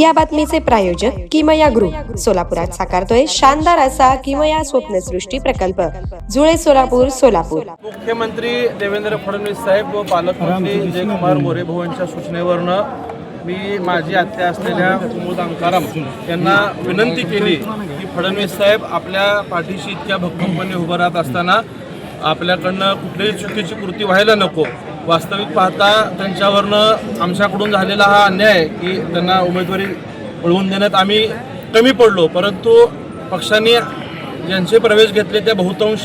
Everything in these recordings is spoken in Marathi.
या बातमीचे प्रायोजक किमया ग्रुप. सोलापुरात साकारतोय शानदार असा किमया स्वप्नसृष्टी प्रकल्प. जुळे सोलापूर सोलापूर. मुख्यमंत्री देवेंद्र फडणवीस साहेब व पालकमंत्री जयकुमार मोरे भाऊ सूचनेवरनं मी माझी आत्या असलेल्या कुमुद अंकाराम यांना विनंती केली की फडणवीस साहेब आपल्या पाठीशी इतक्या भक्कमपणे उभं राहत असताना आपल्याकडनं कुठलीही चुकीची कृती व्हायला नको. वास्तविक पाहता त्यांच्यावरनं आमच्याकडून झालेला हा अन्याय आहे की त्यांना उमेदवारी मिळवून देण्यात आम्ही कमी पडलो. परंतु पक्षाने ज्यांचे प्रवेश घेतले त्या बहुतांश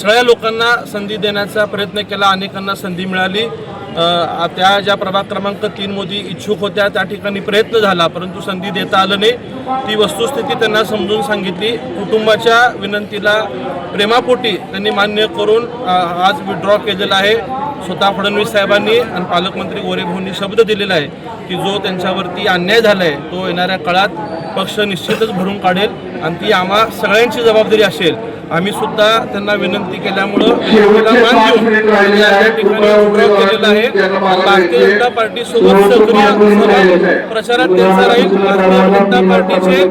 सगळ्या लोकांना संधी देण्याचा प्रयत्न केला. अनेकांना संधी मिळाली. त्या ज्या प्रभाग क्रमांक तीन मोदी इच्छुक होत्या त्या ठिकाणी प्रयत्न झाला. परंतु संधी देता आलं नाही. ती वस्तुस्थिती त्यांना समजून सांगितली. कुटुंबाच्या विनंतीला प्रेमापोटी त्यांनी मान्य करून आज विड्रॉ केलेला आहे. स्वतः फडणवीस साहेबांनी आणि पालकमंत्री गोरेभाऊंनी शब्द दिलेला आहे की जो त्यांच्यावरती अन्याय झाला आहे तो येणाऱ्या काळात पक्ष निश्चितच भरून काढेल आणि ती आम्हा सगळ्यांची जबाबदारी असेल. आम्ही सुद्धा त्यांना विनंती केल्यामुळं केलेलं आहे. भारतीय जनता पार्टी सोबत सक्रिय प्रचारात त्यांचा राहील भारतीय जनता पार्टीचे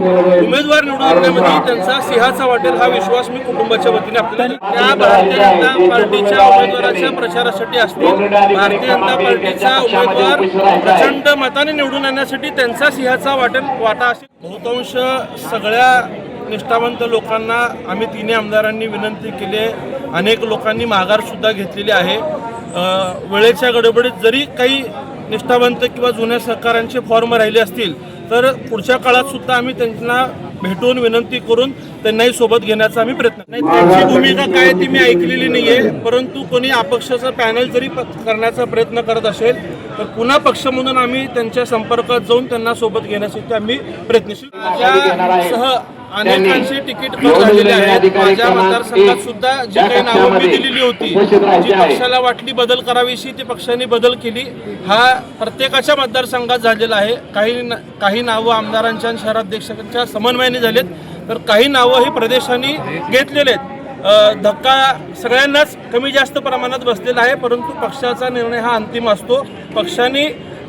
उमेदवार निवडून आणण्यामध्ये त्यांचा सिंहाचा वाटेल हा विश्वास मी कुटुंबाच्या वतीने आपल्याला त्या भारतीय जनता पार्टीच्या उमेदवाराच्या प्रचारासाठी असतील. भारतीय जनता पार्टीचा उमेदवार प्रचंड मताने निवडून आणण्यासाठी त्यांचा सिंहाचा वाटेल वाटा असेल. बहुतांश सगळ्या निष्ठावंत लोकांना आम्ही तिन्ही आमदारांनी विनंती केली आहे. अनेक लोकांनी माघारसुद्धा घेतलेली आहे. वेळेच्या गडबडीत जरी काही निष्ठावंत किंवा जुन्या सहकाऱ्यांचे फॉर्म राहिले असतील तर पुढच्या काळातसुद्धा आम्ही त्यांना भेटून विनंती करून त्यांनाही सोबत घेण्याचा आम्ही प्रयत्न नाही त्यांची भूमिका काय ती मी ऐकलेली नाही आहे परंतु कोणी अपक्षाचं पॅनल जरी प- करण्याचा प्रयत्न करत असेल तर पुन्हा पक्ष म्हणून आम्ही त्यांच्या संपर्कात जाऊन त्यांना सोबत घेण्यासाठी आम्ही प्रयत्नशील. सह अनेकांची तिकीट कट झालेली आहेत माझ्या मतदारसंघात सुद्धा जी काही नावं मी दिलेली होती जी पक्षाला वाटली बदल करावीशी ती पक्षाने बदल केली हा प्रत्येकाच्या मतदारसंघात झालेला आहे. काही न- काही नावं आमदारांच्या आणि शहराध्यक्षांच्या समन्वयाने झालेत तर काही नावं ही प्रदेशांनी घेतलेले आहेत. धक्का सगळ्यांनाच कमी जास्त प्रमाणात बसलेला आहे परंतु पक्षाचा निर्णय हा अंतिम असतो. पक्षाने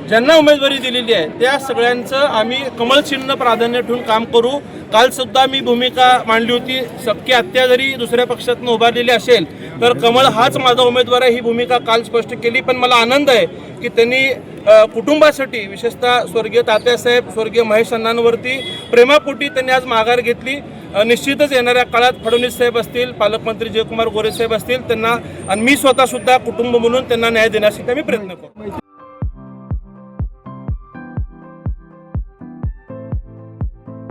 ज्यांना उमेदवारी दिलेली आहे त्या सगळ्यांचं आम्ही कमळचिन्ह प्राधान्य ठेवून काम करू. काल सुद्धा मी भूमिका मांडली होती सबकी हत्या जरी दुसऱ्या पक्षातून उभारलेली असेल तर कमळ हाच माझा उमेदवार आहे ही भूमिका काल स्पष्ट केली. पण मला आनंद आहे की त्यांनी कुटुंबासाठी विशेषतः स्वर्गीय तात्यासाहेब स्वर्गीय महेश अण्णांवरती प्रेमापोटी त्यांनी आज माघार घेतली. निश्चितच येणाऱ्या काळात फडणवीस साहेब असतील पालकमंत्री जयकुमार गोरे साहेब असतील त्यांना आणि मी स्वतःसुद्धा कुटुंब म्हणून त्यांना न्याय देण्यासाठी आम्ही प्रयत्न करू.